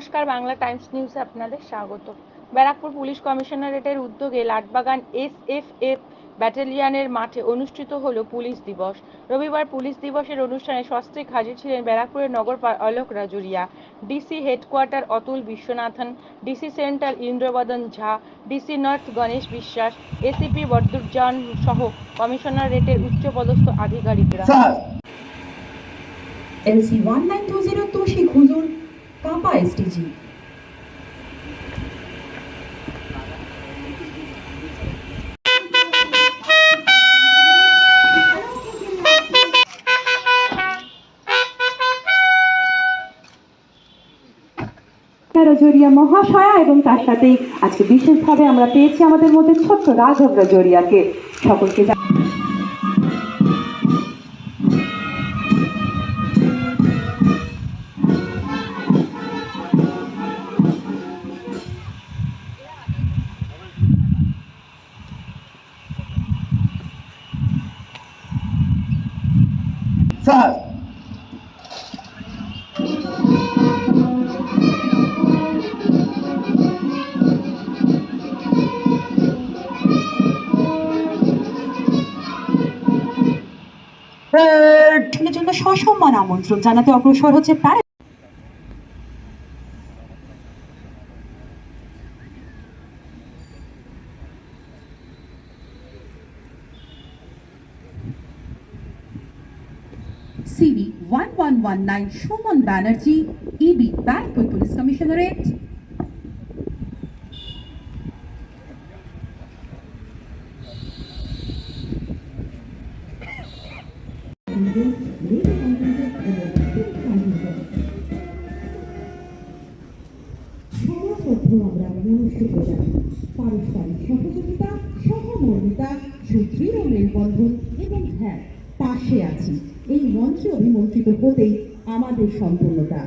নমস্কার বাংলা টাইমস নিউজে আপনাদের স্বাগত। ব্যারাকপুর পুলিশ কমিশনারেটের উদ্যোগে লাটবাগান এসএফএফ ব্যাটালিয়নের মাঠে অনুষ্ঠিত হল পুলিশ দিবস। রবিবার পুলিশ দিবসের অনুষ্ঠানে সস্ত্রীক হাজির ছিলেন ব্যারাকপুরের নগরপাল Alok Rajuria DC headquarter Atul Viswanathan DC central Indrabadan Jha DC north Ganesh Biswas ACP Badruzzaman সহ কমিশনারেটের উচ্চপদস্থ আধিকারিকরা। LC one nine two zero তোষিক হুজুর কাপা এসটিজি রজরিয়া মহাশয়া এবং তার সাথেই আজকে বিশেষভাবে আমরা পেয়েছি আমাদের মধ্যে ছোট্ট রাঘব রজরিয়াকে। সকলকে স্যার! জন্য সসম্মান আমন্ত্রণ জানাতে অগ্রসর হচ্ছে প্যারা সিবি ওয়ান সুমন ব্যানার্জি ইবি ব্যারাকপুর পুলিশ কমিশনারেট আমরা মনুষ্য প্রজাতি পারস্পরিক সহযোগিতা সহমর্মিতা সুদৃঢ় মেলবন্ধন এবং হ্যাঁ পাশে আছি। এই মঞ্চে অভিমন্ত্রিত হতেই আমাদের সম্পূর্ণতা।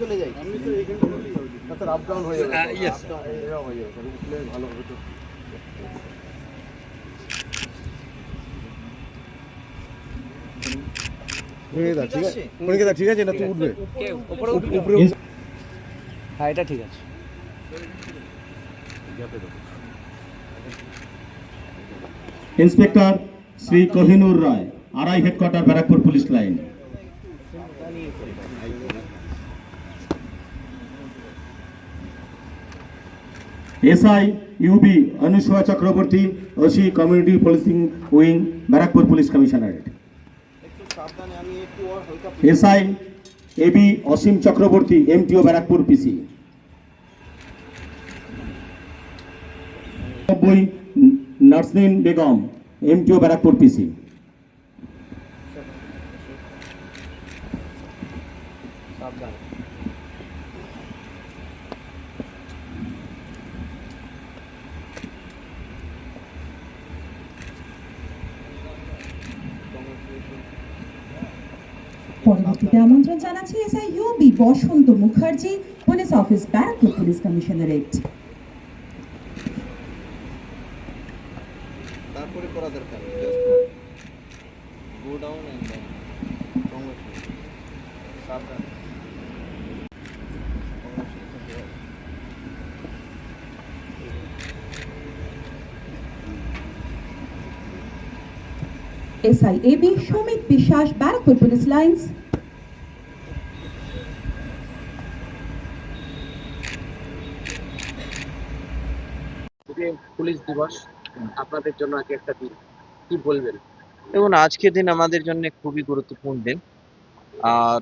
চলে যাই। স্যার আপ ডাউন হয়ে যাবে। হয়ে যাবে। ভালো হবে তো ঠিক আছে? ঠিক আছে। না তুই উঠবে। উপরে হ্যাঁ এটা ঠিক আছে। ইন্সপেক্টর শ্রী কোহিনুর রায় আড়াই headquarter Barrackpore police line. SI UB Anusuya Chakraborty OC community policing wing Barrackpore police commissionerate. SI AB Asim Chakraborty MTO Barrackpore PC. নব্বই নার্সিন বেগম এমটিও ব্যারাকপুর পিসি। পরবর্তীতে আমন্ত্রণ জানাচ্ছি SI UB Basanta Mukherjee police office Barrackpore police commissionerate. তারপরে করা দরকার। Go down and then Samit Biswas Barrackpore police lines. আজকে police দিবস, আপনাদের জন্য আজকে একটা দিন। কি বলবেন? দেখুন, আজকের দিন আমাদের জন্য খুবই গুরুত্বপূর্ণ দিন। আর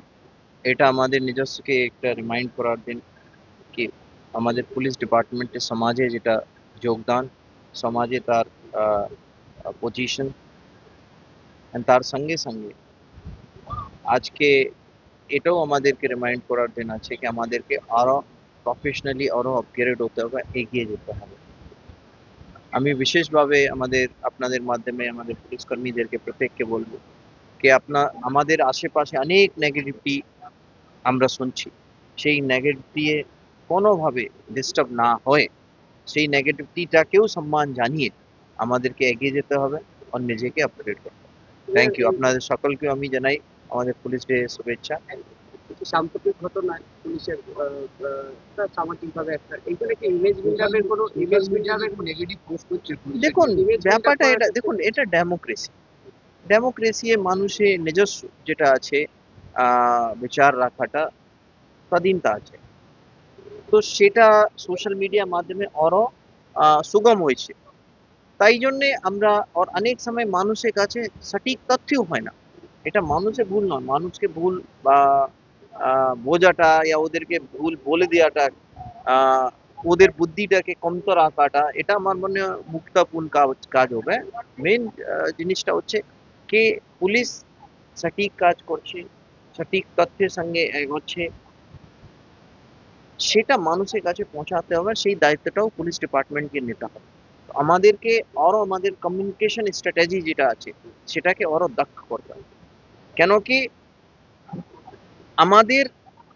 এটা আমাদের নিজস্বকে একটা রিমাইন্ড করার দিন কি আমাদের পুলিশ ডিপার্টমেন্টের সমাজে যেটা যোগদান, সমাজে তার পজিশন তার সঙ্গে সঙ্গে আজকে এটাও আমাদেরকে রিমাইন্ড করার দিন আছে কি আমাদেরকে আরও প্রফেশনালি আরও আপগ্রেড হতে হবে, এগিয়ে যেতে হবে। আমি বিশেষভাবে আমাদের, আপনাদের মাধ্যমে আমাদের পুলিশ কর্মীদেরকে প্রত্যেককে বলব কে আপনার আমাদের আশেপাশে অনেক নেগেটিভিটি আমরা শুনছি। সেই নেগেটিভিটি কোনোভাবে ডিস্টার্ব না হয়ে সেই নেগেটিভিটিটাকেও সম্মান জানিয়ে আমাদেরকে এগিয়ে যেতে হবে আর নিজেকে আপডেট করতে হবে। থ্যাংক ইউ আপনাদের সকলকে আমি জানাই আমাদের পুলিশ ডে শুভেচ্ছা। সাম্প্রতিক ঘটনায় পুলিশের সামাজিকভাবে একটা এইখানে কি ইমেজ বিল্ডাপের কোনো ইমেজ বিল্ডাপের কোনো? নেগেটিভ পোস্ট করছে দেখুন ব্যাপারটা এটা দেখুন এটা ডেমোক্রেসি ডেমোক্রেসি মানুষের নিজস্ব যেটা আছে আহ, বিচার রাখাটা স্বাধীনতা আছে। তো সেটা সোশ্যাল মিডিয়ার মাধ্যমে আরও আহ, সুগম হয়েছে। তাই জন্যে আমরা আর অনেক সময় মানুষের কাছে সঠিক তথ্যও হয় না। এটা মানুষের ভুল নয়। মানুষকে ভুল বা বোঝাটা, ইয়া ওদেরকে ভুল বলে দেওয়াটা ওদের বুদ্ধিটাকে কমতো রাখাটা এটা আমার মনে মুক্তাপূর্ণ কাজ কাজ হবে। মেন জিনিসটা হচ্ছে কি পুলিশ সঠিক কাজ করছে, সঠিক তথ্যের সঙ্গে এগোচ্ছে সেটা মানুষের কাছে পৌঁছাতে হবে, সেই দায়িত্বটাও পুলিশ ডিপার্টমেন্টকে নিতে হবে। আমাদেরকে আরও আমাদের কমিউনিকেশন স্ট্র্যাটেজি যেটা আছে, সেটাকে আরও দক্ষ করতে হবে। কেন কি আমাদের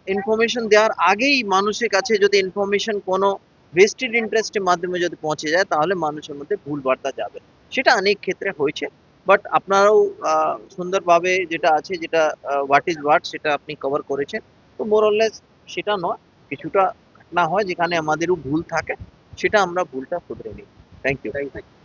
ইনফরমেশন দেওয়ার আগেই মানুষের কাছে যদি ইনফরমেশন কোনো ভেস্টেড ইন্টারেস্টের মাধ্যমে যদি পৌঁছে যায়, তাহলে মানুষের মধ্যে ভুল বার্তা যাবে। সেটা অনেক ক্ষেত্রে হয়েছে বাট আপনারাও সুন্দরভাবে যেটা আছে, যেটা হোয়াট ইজ হোয়াট সেটা আপনি কভার করেছেন। তো মোরলেস সেটা নয়, কিছুটা ঘটনা হয় যেখানে আমাদেরও ভুল থাকে, সেটা আমরা ভুলটা শুধরে নিই। Thank you thank you